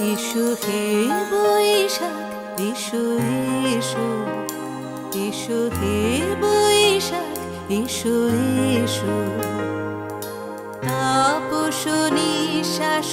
এসো হে বৈশাখ এসো এসো এসো হে বৈশাখ এসো এসো তাপস নিঃশ্বাস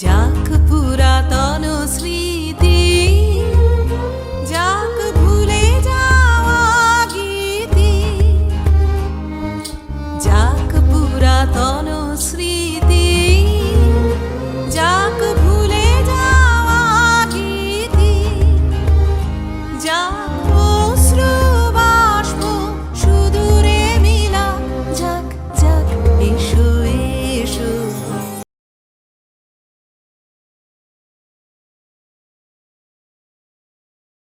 Дякую.